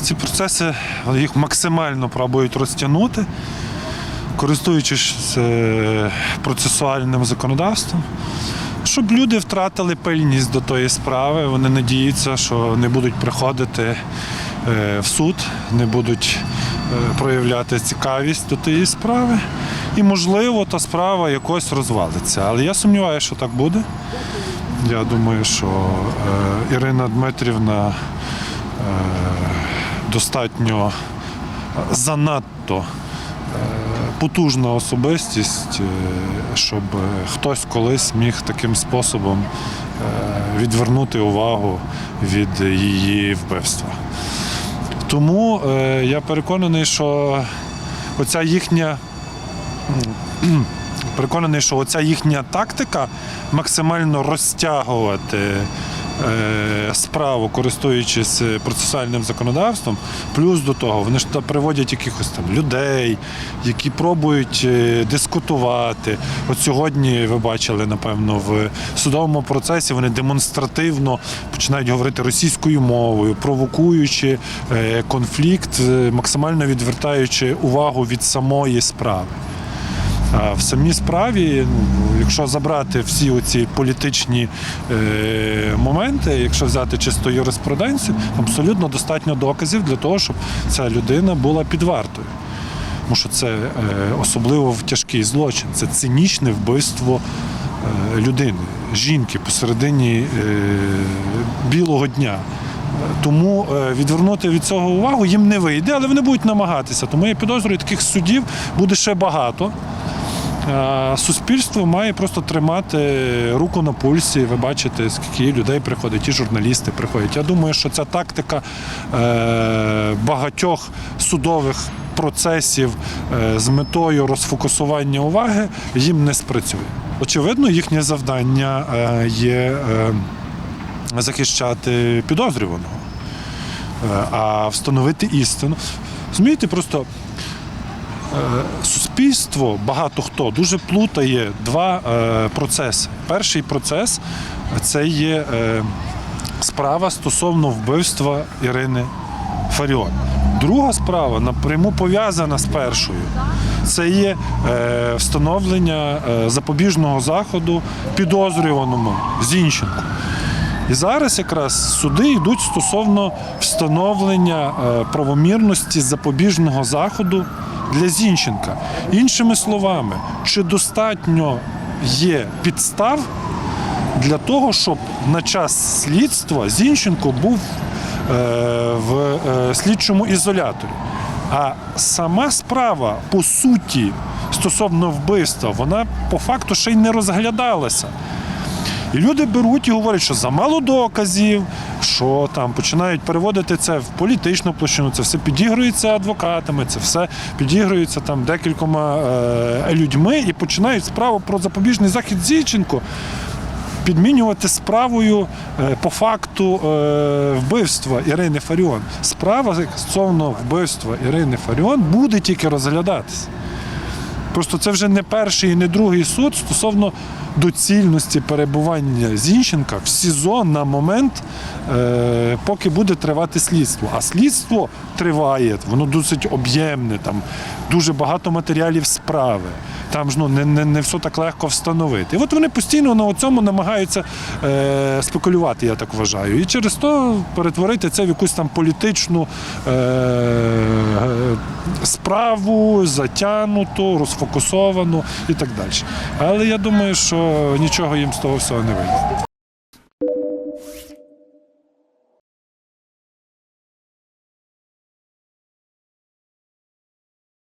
ці процеси їх максимально пробують розтягнути, користуючись е, процесуальним законодавством. Щоб люди втратили пильність до тої справи, вони надіються, що не будуть приходити е, в суд, не будуть е, проявляти цікавість до тієї справи. І, можливо, та справа якось розвалиться. Але я сумніваюся, що так буде. Я думаю, що Ірина Дмитрівна достатньо е, занадто е, потужна особистість, е, щоб хтось колись міг таким способом відвернути увагу від її вбивства. Тому я переконаний, що оця їхня переконаний, що оця їхня тактика максимально розтягувати справу, користуючись е, процесуальним законодавством. Плюс до того, вони ж туди приводять якихось там людей, які пробують е, дискутувати. От сьогодні ви бачили, напевно, в судовому процесі вони демонстративно починають говорити російською мовою, провокуючи е, конфлікт, е, максимально відвертаючи увагу від самої справи. А в самій справі, ну, якщо забрати всі оці політичні е, моменти, якщо взяти чисто юриспруденцію, абсолютно достатньо доказів для того, щоб ця людина була під вартою. Тому що це е, особливо в тяжкий злочин, це цинічне вбивство е, людини, жінки посередині білого дня. Тому відвернути від цього увагу їм не вийде, але вони будуть намагатися. Тому я підозрюю, таких судів буде ще багато. Е, Суспільство має просто тримати руку на пульсі. Ви бачите, скільки людей приходить, і журналісти приходять. Я думаю, що ця тактика е, багатьох судових процесів е, з метою розфокусування уваги їм не спрацює. Очевидно, їхнє завдання є захищати підозрюваного, а встановити істину. Змієте, просто суспільство, багато хто дуже плутає два е, процеси. Перший процес це є е, справа стосовно вбивства Ірини Фаріон. Друга справа напряму пов'язана з першою. Це є е, встановлення е, запобіжного заходу підозрюваному Зінченку. І зараз якраз суди йдуть стосовно встановлення е, правомірності запобіжного заходу для Зінченка. Іншими словами, чи достатньо є підстав для того, щоб на час слідства Зінченко був е, в е, слідчому ізоляторі. А сама справа, по суті, стосовно вбивства, вона по факту ще й не розглядалася. І люди беруть і говорять, що замало доказів, що там починають переводити це в політичну площину, це все підігрується адвокатами, це все підігрується там декількома е, людьми і починають справу про запобіжний захід Зінченко підмінювати справою е, по факту е, вбивства Ірини Фаріон. Справа стосовно вбивства Ірини Фаріон буде тільки розглядатися. Просто це вже не перший і не другий суд стосовно доцільності перебування Зінченка в СІЗО на момент, е, поки буде тривати слідство. А слідство триває, воно досить об'ємне, там дуже багато матеріалів справи. Там ж ну, не, не, не все так легко встановити. І от вони постійно на цьому намагаються е, спекулювати, я так вважаю. І через то перетворити це в якусь там політичну е, справу, затягнуту, розфокусовану і так далі. Але я думаю, що нічого їм з того всього не вийде.